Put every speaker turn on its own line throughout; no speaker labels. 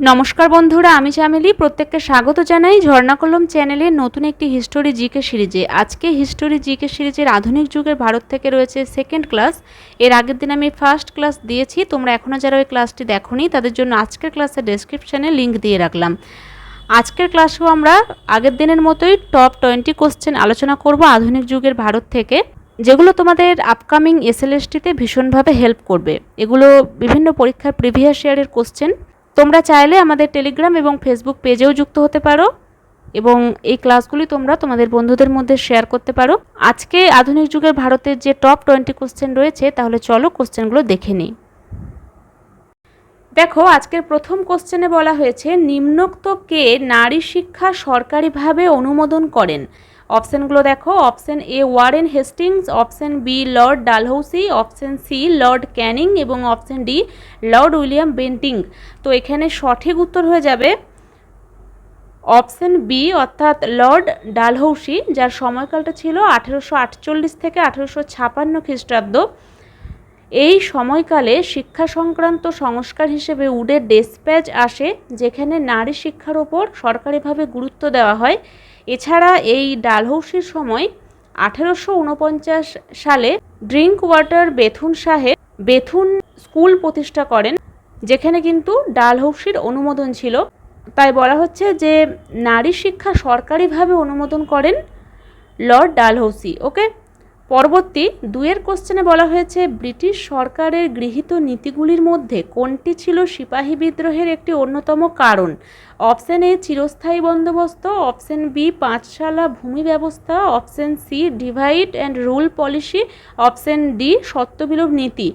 নমস্কার বন্ধুরা, আমি চামেলি প্রত্যেককে স্বাগত জানাই ঝর্ণা কলম চ্যানেলের নতুন একটি হিস্টোরি জিকে সিরিজে। আজকে হিস্টোরি জিকে সিরিজের আধুনিক যুগের ভারত থেকে রয়েছে সেকেন্ড ক্লাস এর আগের দিন আমি ফার্স্ট ক্লাস দিয়েছি, তোমরা এখনও যারা ওই ক্লাসটি দেখোনি, তাদের জন্য আজকের ক্লাসের ডেসক্রিপশানে লিঙ্ক দিয়ে রাখলাম। আজকের ক্লাসেও আমরা আগের দিনের মতোই টপ টোয়েন্টি কোশ্চেন আলোচনা করব আধুনিক যুগের ভারত থেকে, যেগুলো তোমাদের আপকামিং এসএলএসটিতে ভীষণভাবে হেল্প করবে। এগুলো বিভিন্ন পরীক্ষার প্রিভিয়াস ইয়ারের কোশ্চেন তোমরা চাইলে আমাদের টেলিগ্রাম এবং ফেসবুক পেজেও যুক্ত হতে পারো এবং এই ক্লাসগুলি তোমরা তোমাদের বন্ধুদের মধ্যে শেয়ার করতে পারো। আজকে আধুনিক যুগের ভারতের যে টপ টোয়েন্টি কোশ্চেন রয়েছে, তাহলে চলো কোশ্চেনগুলো দেখে নিই। দেখো, আজকের প্রথম কোশ্চেনে বলা হয়েছে, নিম্নোক্ত কে নারী শিক্ষা সরকারিভাবে অনুমোদন করেন? অপশানগুলো দেখো, option A Warren Hastings, option B Lord Dalhousie, option C Lord Canning এবং option D Lord William Bentinck. তো এখানে সঠিক উত্তর হয়ে যাবে অপশান বি, অর্থাৎ লর্ড ডালহৌসি, যার সময়কালটা ছিল আঠেরোশো আটচল্লিশ থেকে আঠেরোশো ছাপান্ন খ্রিস্টাব্দ। এই সময়কালে শিক্ষা সংক্রান্ত সংস্কার হিসেবে উডের ডেসপ্যাচ আসে, যেখানে নারী শিক্ষার ওপর সরকারিভাবে গুরুত্ব দেওয়া হয়। এছাড়া এই ডালহৌসির সময় আঠেরোশো উনপঞ্চাশ সালে ড্রিঙ্ক ওয়াটার বেথুন সাহেব বেথুন স্কুল প্রতিষ্ঠা করেন, যেখানে কিন্তু ডালহৌসির অনুমোদন ছিল। তাই বলা হচ্ছে যে নারী শিক্ষা সরকারিভাবে অনুমোদন করেন লর্ড ডালহৌসি, ওকে? পরবর্তী দুয়ের কোশ্চেনে বলা হয়েছে, ব্রিটিশ সরকারের গৃহীত নীতিগুলির মধ্যে কোনটি ছিল সিপাহী বিদ্রোহের একটি অন্যতম কারণ? অপশান এ, চিরস্থায়ী বন্দোবস্ত, অপশান বি, পাঁচশালা ভূমি ব্যবস্থা, option C, divide and rule policy, option D সত্যবিলোপ নীতি।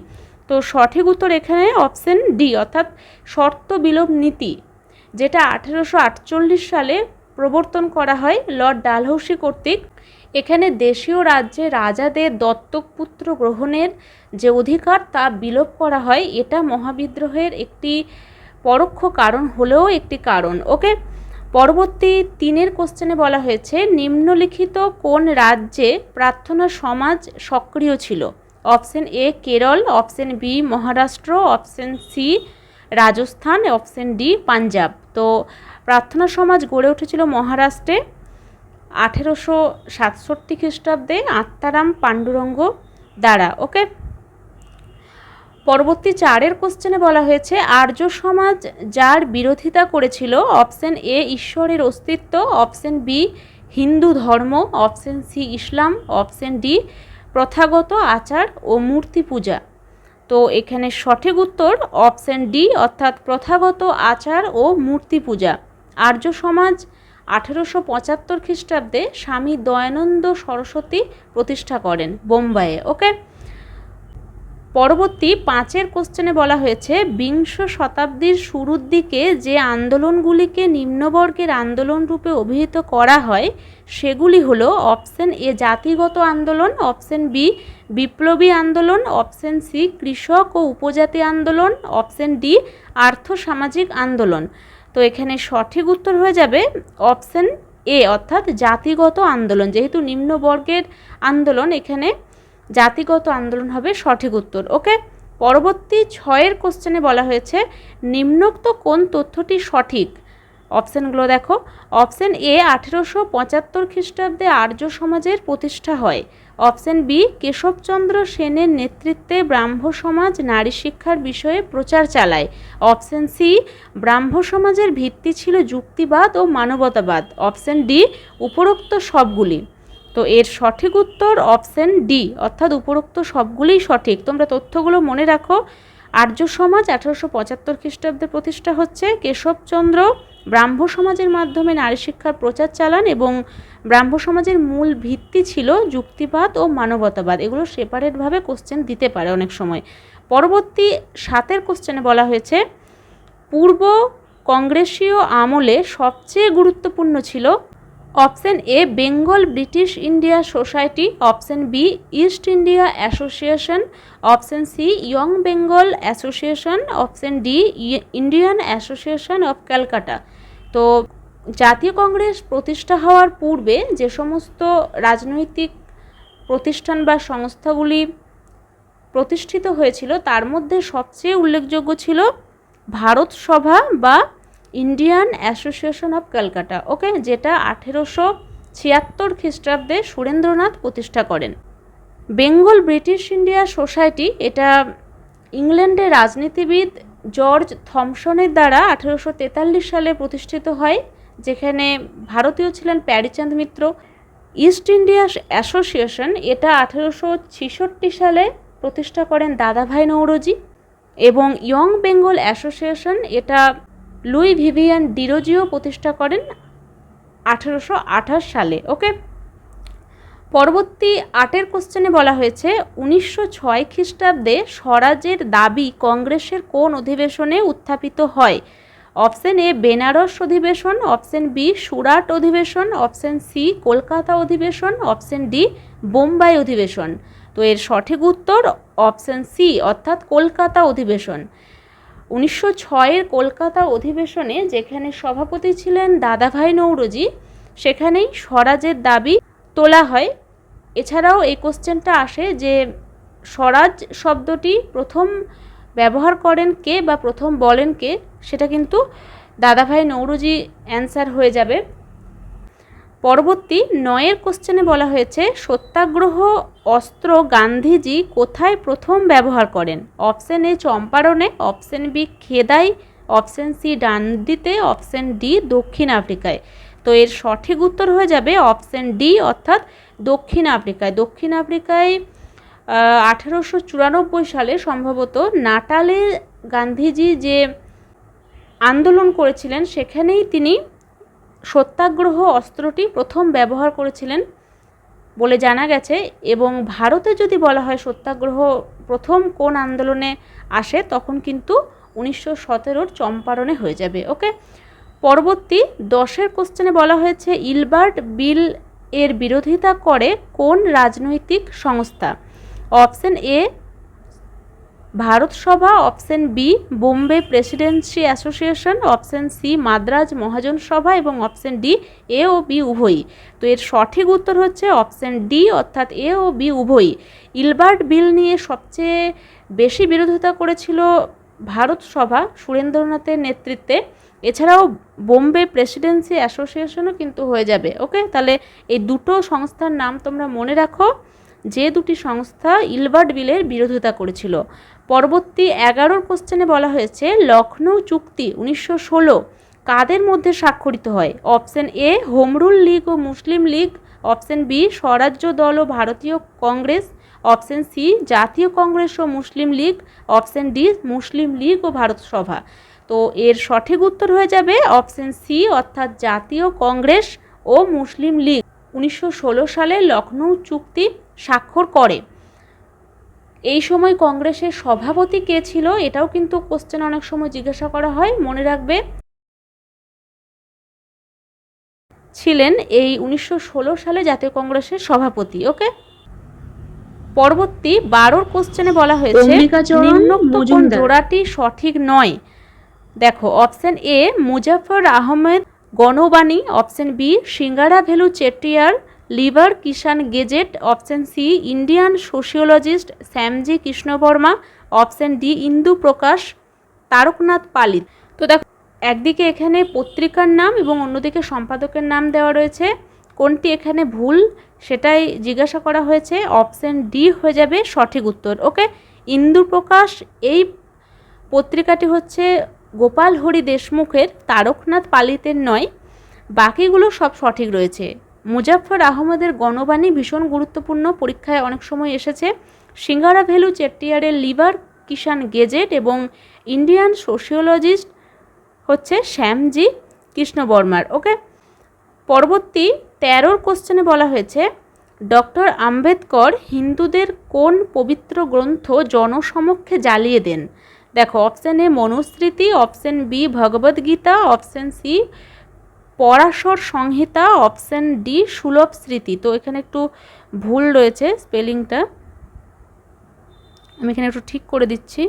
তো সঠিক উত্তর এখানে অপশান ডি, অর্থাৎ শর্ত বিলোপ নীতি, যেটা আঠেরোশো আটচল্লিশ সালে প্রবর্তন করা হয় লর্ড ডালহৌসি কর্তৃক। এখানে দেশীয় রাজ্যে রাজাদের দত্তক পুত্র গ্রহণের যে অধিকার তা বিলোপ করা হয়, এটা মহাবিদ্রোহের একটি পরোক্ষ কারণ হলেও একটি কারণ। ওকে? পরবর্তী তিনের কোশ্চেনে বলা হয়েছে, নিম্নলিখিত কোন রাজ্যে প্রার্থনা সমাজ সক্রিয় ছিল? Option A Kerala option B Maharashtra option C Rajasthan option D Punjab তো, প্রার্থনা সমাজ গড়ে উঠেছিল মহারাষ্ট্রে। আঠেরোশো সাতষট্টি খ্রিস্টাব্দে আত্মারাম পাণ্ডুরঙ্গ দ্বারা ওকে পরবর্তী চারের কোশ্চেনে বলা হয়েছে, আর্য সমাজ যার বিরোধিতা করেছিল অপশন এ ঈশ্বরের অস্তিত্ব অপশন বি হিন্দু ধর্ম অপশন সি ইসলাম অপশন ডি প্রথাগত আচার ও মূর্তি পূজা। তো এখানে সঠিক উত্তর অপশন ডি অর্থাৎ প্রথাগত আচার ও মূর্তি পূজা। আর্য সমাজ আঠেরোশো পঁচাত্তর খ্রিস্টাব্দে স্বামী দয়ানন্দ সরস্বতী প্রতিষ্ঠা করেন বোম্বাইয়ে, ওকে? পরবর্তী পাঁচের কোশ্চেনে বলা হয়েছে, বিংশ শতাব্দীর শুরুর দিকে যে আন্দোলনগুলিকে নিম্নবর্গের আন্দোলন রূপে অভিহিত করা হয়, সেগুলি হলো অপশন এ জাতিগত আন্দোলন অপশন বি বিপ্লবী আন্দোলন অপশন সি কৃষক ও উপজাতি আন্দোলন অপশন ডি আর্থ সামাজিক আন্দোলন। তো এখানে সঠিক উত্তর হয়ে যাবে অপশন এ, অর্থাৎ জাতিগত আন্দোলন। যেহেতু নিম্নবর্গের আন্দোলন, এখানে জাতিগত আন্দোলন হবে সঠিক উত্তর। ওকে? পরবর্তী ছয়ের কোশ্চেনে বলা হয়েছে, নিম্নোক্ত কোন তথ্যটি সঠিক? অপশানগুলো দেখো। অপশান এ আঠেরোশো পঁচাত্তর খ্রিস্টাব্দে আর্য সমাজের প্রতিষ্ঠা হয়। অপশান বি, কেশবচন্দ্র সেনের নেতৃত্বে ব্রাহ্ম সমাজ নারী শিক্ষার বিষয়ে প্রচার চালায়। অপশান সি, ব্রাহ্ম সমাজের ভিত্তি ছিল যুক্তিবাদ ও মানবতাবাদ। অপশান ডি, উপরোক্ত সবগুলি। তো এর সঠিক উত্তর অপশান ডি, অর্থাৎ উপরোক্ত সবগুলিই সঠিক। তোমরা তথ্যগুলো মনে রাখো। আর্য সমাজ আঠারোশো পঁচাত্তর খ্রিস্টাব্দে প্রতিষ্ঠা হচ্ছে। কেশবচন্দ্র ব্রাহ্ম সমাজের মাধ্যমে নারী শিক্ষার প্রচার চালান এবং ব্রাহ্ম সমাজের মূল ভিত্তি ছিল যুক্তিবাদ ও মানবতাবাদ। এগুলো সেপারেটভাবে কোশ্চেন দিতে পারে অনেক সময়। পরবর্তী সাতের কোশ্চেনে বলা হয়েছে, পূর্ব কংগ্রেসীয় আমলে সবচেয়ে গুরুত্বপূর্ণ ছিল option A Bengal British India society option B East India association option C young Bengal association option D Indian association of Calcutta তো জাতীয় কংগ্রেস প্রতিষ্ঠা হওয়ার পূর্বে যে সমস্ত রাজনৈতিক প্রতিষ্ঠান বা সংস্থাগুলি প্রতিষ্ঠিত হয়েছিল, তার মধ্যে সবচেয়ে উল্লেখযোগ্য ছিল ভারত সভা বা Indian association of Calcutta, okay, যেটা আঠেরোশো ছিয়াত্তর খ্রিস্টাব্দে সুরেন্দ্রনাথ প্রতিষ্ঠা করেন। বেঙ্গল ব্রিটিশ ইন্ডিয়া সোসাইটি এটা ইংল্যান্ডের রাজনীতিবিদ জর্জ থমসনের দ্বারা আঠেরোশো তেতাল্লিশ সালে প্রতিষ্ঠিত হয়, যেখানে ভারতীয় ছিলেন Peary Chand Mitra. East India association এটা আঠেরোশো ছেষট্টি সালে প্রতিষ্ঠা করেন দাদাভাই নৌরজি এবং ইয়ং বেঙ্গল অ্যাসোসিয়েশন এটা লুই ভিভিয়ান ডিরোজিও প্রতিষ্ঠা করেন আঠেরোশো আঠাশ সালে, ওকে? পরবর্তী আটের কোশ্চেনে বলা হয়েছে, উনিশশো ছয় খ্রিস্টাব্দে স্বরাজের দাবি কংগ্রেসের কোন অধিবেশনে উত্থাপিত হয়? অপশন এ বেনারস অধিবেশন অপশন বি সুরাট অধিবেশন অপশন সি কলকাতা অধিবেশন অপশন ডি বোম্বাই অধিবেশন। তো এর সঠিক উত্তর অপশন সি অর্থাৎ কলকাতা অধিবেশন। উনিশশো ছয়ের কলকাতা অধিবেশনে যেখানে সভাপতি ছিলেন দাদাভাই নৌরজি, সেখানেই স্বরাজের দাবি তোলা হয়। এছাড়াও এই কোশ্চেনটা আসে যে স্বরাজ শব্দটি প্রথম ব্যবহার করেন কে বা প্রথম বলেন কে, সেটা কিন্তু দাদাভাই নৌরজি অ্যান্সার হয়ে যাবে। পরবর্তী নয়ের কোশ্চেনে বলা হয়েছে, সত্যাগ্রহ অস্ত্র গান্ধীজি কোথায় প্রথম ব্যবহার করেন? অপশন এ চম্পারণে, অপশন বি খেদাই, অপশন সি ডান্ডিতে, অপশন ডি দক্ষিণ আফ্রিকায়। তো এর সঠিক উত্তর হয়ে যাবে অপশন ডি, অর্থাৎ দক্ষিণ আফ্রিকায়। দক্ষিণ আফ্রিকায় আঠেরোশো চুরানব্বই সালে সম্ভবত নাটালে গান্ধীজি যে আন্দোলন করেছিলেন, সেখানেই তিনি সত্যাগ্রহ অস্ত্রটি প্রথম ব্যবহার করেছিলেন বলে জানা গেছে এবং ভারতে যদি বলা হয় সত্যাগ্রহ প্রথম কোন আন্দোলনে আসে, তখন কিন্তু উনিশশো সতেরোর চম্পারণে হয়ে যাবে। ওকে? পরবর্তী দশের কোশ্চেনে বলা হয়েছে, ইলবার্ট বিল এর বিরোধিতা করে কোন রাজনৈতিক সংস্থা? Option A Bharat Sabha option B, Bombay presidency association, option C, Madras Mahajan Sabha এবং অপশন ডি, এ ও বি উভয়ই। তো এর সঠিক উত্তর হচ্ছে অপশন ডি, অর্থাৎ এ ও বি উভয়ই। ইলবার্ট বিল নিয়ে সবচেয়ে বেশি বিরোধিতা করেছিল ভারত সভা সুরেন্দ্রনাথের নেতৃত্বে এছাড়াও বোম্বে প্রেসিডেন্সি অ্যাসোসিয়েশনও কিন্তু হয়ে যাবে, ওকে? তাহলে এই দুটো সংস্থার নাম তোমরা মনে রাখো। যে দুটি সংস্থা ইলবার্ট বিলের বিরোধিতা করেছিল। পরবর্তী এগারোর কোশ্চেনে বলা হয়েছে লখনৌ চুক্তি উনিশশো ষোলো কাদের মধ্যে স্বাক্ষরিত হয়? Option A, home rule league O Muslim league. Option B, Swarajya দল ও ভারতীয় কংগ্রেস। অপশন সি, জাতীয় কংগ্রেস ও Muslim league. Option D, Muslim league ও ভারত সভা। তো এর সঠিক উত্তর হয়ে যাবে অপশন সি অর্থাৎ জাতীয় কংগ্রেস ও মুসলিম লীগ। উনিশশো ষোলো সালে লখনৌ চুক্তি স্বাক্ষর করে। এই সময় কংগ্রেসের সভাপতি কে ছিল এটাও কিন্তু কোশ্চেন অনেক সময় জিজ্ঞাসা করা হয় মনে রাখবে। ছিলেন এই উনিশশো ষোলো সালে জাতীয় কংগ্রেসের সভাপতি ওকে? পরবর্তী বারোর কোশ্চেনে বলা হয়েছে নিম্নোক্ত কোন জোড়াটি সঠিক নয়? দেখো option A Muzaffar Ahmed, Ganavani option B Singaravelu Chettiar liver Kisan gazette option C Indian sociologist Shyamji Krishnavarma option D Indu Prakash, Taraknath Palit. তো দেখো, একদিকে এখানে পত্রিকার নাম এবং অন্যদিকে সম্পাদকের নাম দেওয়া রয়েছে। কোনটি এখানে ভুল, সেটাই জিজ্ঞাসা করা হয়েছে। অপশন ডি হয়ে যাবে সঠিক উত্তর ওকে ইন্দু প্রকাশ, এই পত্রিকাটি হচ্ছে গোপাল হরি দেশমুখের তারকনাথ পালিতের নয়, বাকিগুলো সব সঠিক রয়েছে। মুজাফর আহমদের গণবাণী ভীষণ গুরুত্বপূর্ণ, পরীক্ষায় অনেক সময় এসেছে। সিঙ্গারা ভ্যালু চেট্টিয়ারের লিভার কিষান গেজেট এবং ইন্ডিয়ান সোশিওলজিস্ট হচ্ছে শ্যামজি কৃষ্ণবর্মার, ওকে? পরবর্তী তেরোর কোশ্চেনে বলা হয়েছে, ডক্টর আম্বেদকর হিন্দুদের কোন পবিত্র গ্রন্থ জনসমক্ষে জ্বালিয়ে দেন? দেখো option A Manusmriti option B Bhagavad Gita option C Parashara Samhita option D Sulabh Smriti. তো এখানে একটু ভুল রয়েছে স্পেলিংটা আমি এখানে একটু ঠিক করে দিচ্ছি।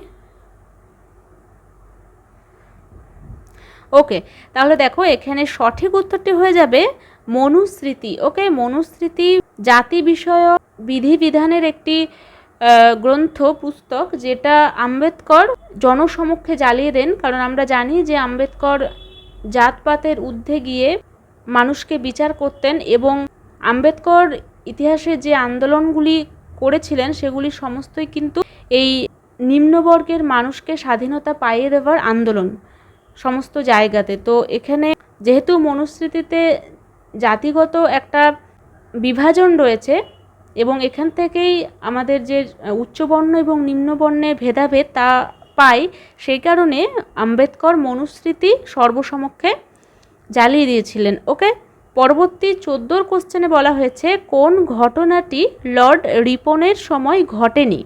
ওকে তাহলে দেখো, এখানে সঠিক উত্তরটি হয়ে যাবে মনুস্মৃতি। ওকে মনুস্মৃতি জাতি বিষয়ক বিধিবিধানের একটি গ্রন্থ, পুস্তক, যেটা আম্বেদকর জনসমক্ষে জ্বালিয়ে দেন। কারণ আমরা জানি যে আম্বেদকর জাতপাতের ঊর্ধ্বে গিয়ে মানুষকে বিচার করতেন এবং আম্বেদকর ইতিহাসে যে আন্দোলনগুলি করেছিলেন, সেগুলি সমস্তই কিন্তু এই নিম্নবর্গের মানুষকে স্বাধীনতা পাইয়ে দেওয়ার আন্দোলন সমস্ত জায়গাতে। তো এখানে যেহেতু মনুস্মৃতিতে জাতিগত একটা বিভাজন রয়েছে এবং এখান থেকেই আমাদের যে উচ্চবর্ণ এবং নিম্নবর্ণের ভেদাভেদ তা পাই, সেই কারণে আম্বেদকর মনুস্মৃতি সর্বসমক্ষে জ্বালিয়ে দিয়েছিলেন। ওকে? পরবর্তী চোদ্দোর কোশ্চেনে বলা হয়েছে, কোন ঘটনাটি লর্ড রিপনের সময় ঘটেনি?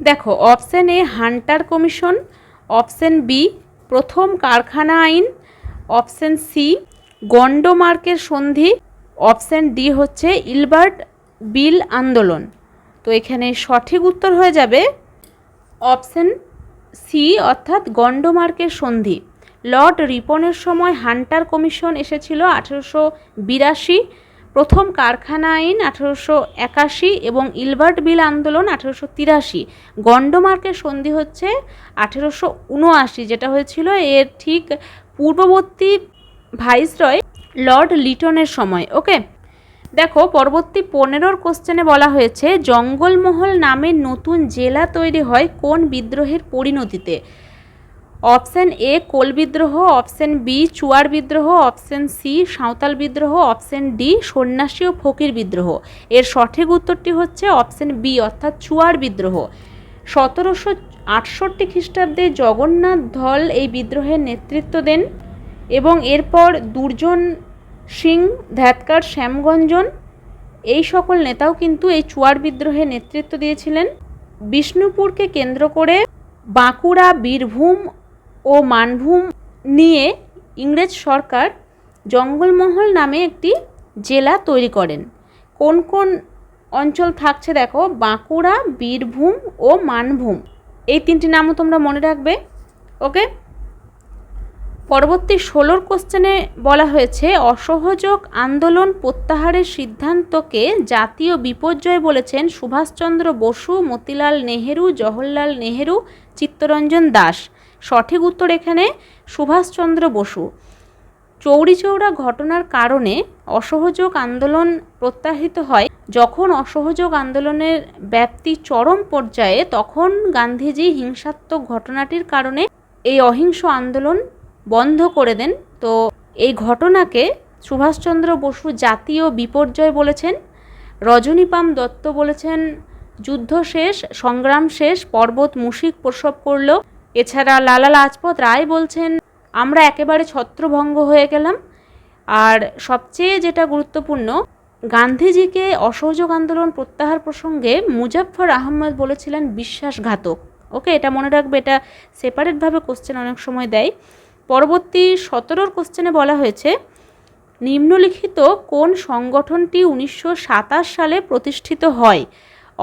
দেখো option A Hunter commission option B প্রথম কারখানা আইন অপশান সি গন্ডমার্কের সন্ধি অপশান ডি হচ্ছে ইলবার্ট বিল আন্দোলন। তো এখানে সঠিক উত্তর হয়ে যাবে অপশান সি, অর্থাৎ গন্ডমার্কের সন্ধি। লর্ড রিপনের সময় হান্টার কমিশন এসেছিল আঠেরোশো বিরাশি, প্রথম কারখানা আইন আঠেরোশো একাশি এবং ইলবার্ট বিল আন্দোলন আঠেরোশো তিরাশি। গন্ডমার্কের সন্ধি হচ্ছে আঠেরোশো উনআশি, যেটা হয়েছিল এর ঠিক পূর্ববর্তী ভাইসরয় লর্ড লিটনের সময়, ওকে? দেখো, পরবর্তী পনেরোর কোশ্চেনে বলা হয়েছে, জঙ্গলমহল নামে নতুন জেলা তৈরি হয় কোন বিদ্রোহের পরিণতিতে? অপশান এ কোল বিদ্রোহ অপশান বি চুয়ার বিদ্রোহ অপশান সি সাঁওতাল বিদ্রোহ অপশান ডি সন্ন্যাসী ও ফকির বিদ্রোহ। এর সঠিক উত্তরটি হচ্ছে অপশান বি অর্থাৎ চুয়ার বিদ্রোহ। সতেরোশো আটষট্টি খ্রিস্টাব্দে জগন্নাথ ধল এই বিদ্রোহের নেতৃত্ব দেন এবং এরপর দুর্জন সিং, ধ্যাতকার শ্যামগঞ্জন, এই সকল নেতাও কিন্তু এই চুয়ার বিদ্রোহে নেতৃত্ব দিয়েছিলেন। বিষ্ণুপুরকে কেন্দ্র করে বাঁকুড়া, বীরভূম ও মানভূম নিয়ে ইংরেজ সরকার জঙ্গলমহল নামে একটি জেলা তৈরি করেন। কোন কোন অঞ্চল থাকছে দেখো, বাঁকুড়া, বীরভূম ও মানভূম। এই তিনটি নামও তোমরা মনে রাখবে, ওকে? পরবর্তী ষোলোর কোশ্চেনে বলা হয়েছে, অসহযোগ আন্দোলন প্রত্যাহারের সিদ্ধান্তকে জাতীয় বিপর্যয় বলেছেন সুভাষচন্দ্র বসু, মতিলাল নেহেরু, জওহরলাল নেহেরু, চিত্তরঞ্জন দাস। সঠিক উত্তর এখানে সুভাষচন্দ্র বসু। চৌরিচৌরা ঘটনার কারণে অসহযোগ আন্দোলন প্রত্যাহিত হয়। যখন অসহযোগ আন্দোলনের ব্যাপ্তি চরম পর্যায়ে, তখন গান্ধীজি হিংসাত্মক ঘটনাটির কারণে এই অহিংস আন্দোলন বন্ধ করে দেন। তো এই ঘটনাকে সুভাষচন্দ্র বসু জাতীয় বিপর্যয় বলেছেন, রজনীপাম দত্ত বলেছেন, যুদ্ধ শেষ, সংগ্রাম শেষ, পর্বত মুশিক প্রসব করল। এছাড়া লালা লাজপত রায় বলছেন, আমরা একেবারে ছত্রভঙ্গ হয়ে গেলাম। আর সবচেয়ে যেটা গুরুত্বপূর্ণ, গান্ধীজিকে অসহযোগ আন্দোলন প্রত্যাহার প্রসঙ্গে মুজাফফর আহমদ বলেছিলেন বিশ্বাসঘাতক। ওকে, এটা মনে রাখবে, এটা সেপারেটভাবে কোশ্চেন অনেক সময় দেয়। পরবর্তী সতেরোর কোশ্চেনে বলা হয়েছে, নিম্নলিখিত কোন সংগঠনটি উনিশশো সাতাশ সালে প্রতিষ্ঠিত হয়?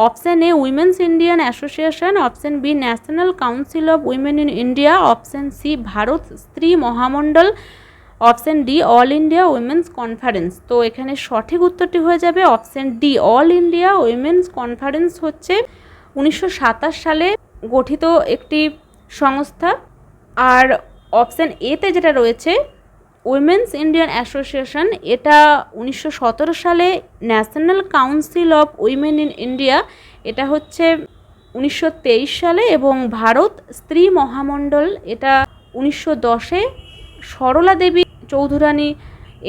Option A women's Indian association option B national council of women in India option C Bharat Stri Mahamandal option D all India women's conference তো এখানে সঠিক উত্তরটি হয়ে যাবে option D all India women's conference হচ্ছে উনিশশো সাতাশ সালে গঠিত একটি সংস্থা। আর অপশান এতে যেটা রয়েছে উইমেন্স ইন্ডিয়ান অ্যাসোসিয়েশন এটা উনিশশো সতেরো সালে national council of women in India এটা হচ্ছে উনিশশো তেইশ সালে এবং ভারত স্ত্রী মহামণ্ডল, এটা উনিশশো দশে সরলা দেবী চৌধুরানী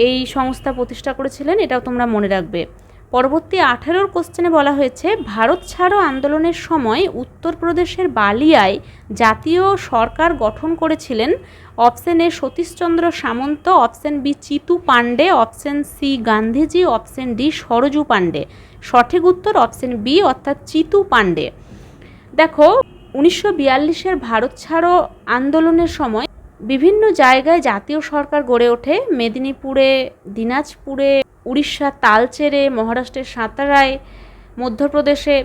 এই সংস্থা প্রতিষ্ঠা করেছিলেন, এটাও তোমরা মনে রাখবে। পরবর্তী আঠেরোর কোশ্চেনে বলা হয়েছে, ভারত ছাড়ো আন্দোলনের সময় উত্তরপ্রদেশের বালিয়ায় জাতীয় সরকার গঠন করেছিলেন। Option A Satish Chandra Samanta option B Chittu Pandey option C Gandhiji option D Sarju Pandey. সঠিক উত্তর অপশন বি অর্থাৎ চিতু পাণ্ডে। দেখো, উনিশশো বিয়াল্লিশের ভারত ছাড়ো আন্দোলনের সময় বিভিন্ন জায়গায় জাতীয় সরকার গড়ে ওঠে। মেদিনীপুরে, দিনাজপুরে উড়িষ্যার তালচেরে, মহারাষ্ট্রের সাঁতারায়, মধ্যপ্রদেশে,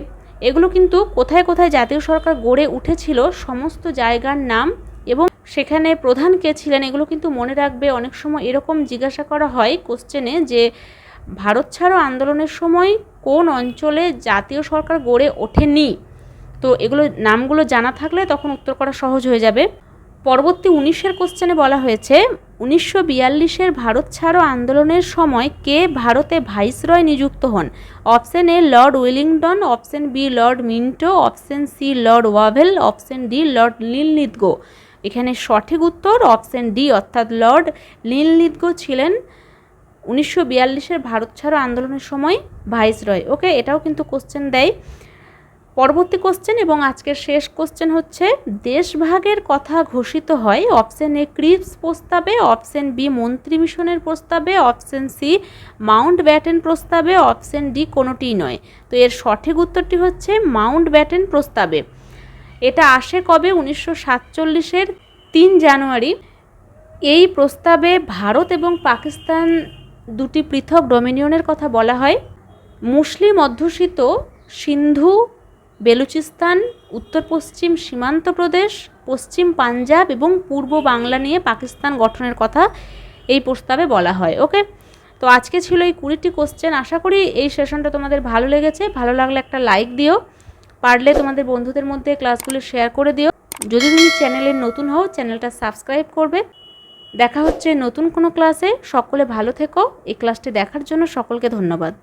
এগুলো কিন্তু কোথায় কোথায় জাতীয় সরকার গড়ে উঠেছিল সমস্ত জায়গার নাম এবং সেখানে প্রধান কে ছিলেন এগুলো কিন্তু মনে রাখবে অনেক সময় এরকম জিজ্ঞাসা করা হয় কোশ্চেনে যে ভারত ছাড়ো আন্দোলনের সময় কোন অঞ্চলে জাতীয় সরকার গড়ে ওঠেনি? তো এগুলো নামগুলো জানা থাকলে তখন উত্তর করা সহজ হয়ে যাবে। পরবর্তী উনিশের কোশ্চেনে বলা হয়েছে, উনিশশো বিয়াল্লিশের ভারত ছাড়ো আন্দোলনের সময় কে ভারতে ভাইসরয় নিযুক্ত হন? Option A Lord Willingdon option B Lord Minto option C Lord Wavell option D Lord Linlithgow এখানে সঠিক উত্তর অপশন ডি অর্থাৎ লর্ড নীলনিদগো ছিলেন উনিশশো বিয়াল্লিশের ভারত ছাড়ো আন্দোলনের সময় ভাইসরয়। ওকে এটাও কিন্তু কোশ্চেন দেয়। পরবর্তী কোশ্চেন এবং আজকের শেষ কোশ্চেন হচ্ছে, দেশভাগের কথা ঘোষিত হয় অপশন এ ক্রিপস প্রস্তাবে অপশন বি মন্ত্রী মিশনের প্রস্তাবে অপশন সি মাউন্ট ব্যাটেন প্রস্তাবে অপশন ডি কোনোটিই নয়। তো এর সঠিক উত্তরটি হচ্ছে মাউন্ট ব্যাটেন প্রস্তাবে। এটা আসে কবে? উনিশশো সাতচল্লিশের তিন জানুয়ারি। এই প্রস্তাবে ভারত এবং পাকিস্তান দুটি পৃথক ডোমিনিয়নের কথা বলা হয়। মুসলিম অধ্যুষিত সিন্ধু বেলুচিস্তান, উত্তর পশ্চিম সীমান্ত প্রদেশ, পশ্চিম পাঞ্জাব এবং পূর্ব বাংলা নিয়ে পাকিস্তান গঠনের কথা এই প্রস্তাবে বলা হয়, ওকে? তো আজকে ছিল এই কুড়িটি কোশ্চেন আশা করি এই সেশনটা তোমাদের ভালো লেগেছে। ভালো লাগলে একটা লাইক দিও। পারলে তোমাদের বন্ধুদের মধ্যে ক্লাসগুলো শেয়ার করে দিও। যদি তুমি চ্যানেলে নতুন হও চ্যানেলটা সাবস্ক্রাইব করবে। দেখা হচ্ছে নতুন কোনো ক্লাসে সকলে ভালো থেকো। এই ক্লাসটি দেখার জন্য সকলকে ধন্যবাদ।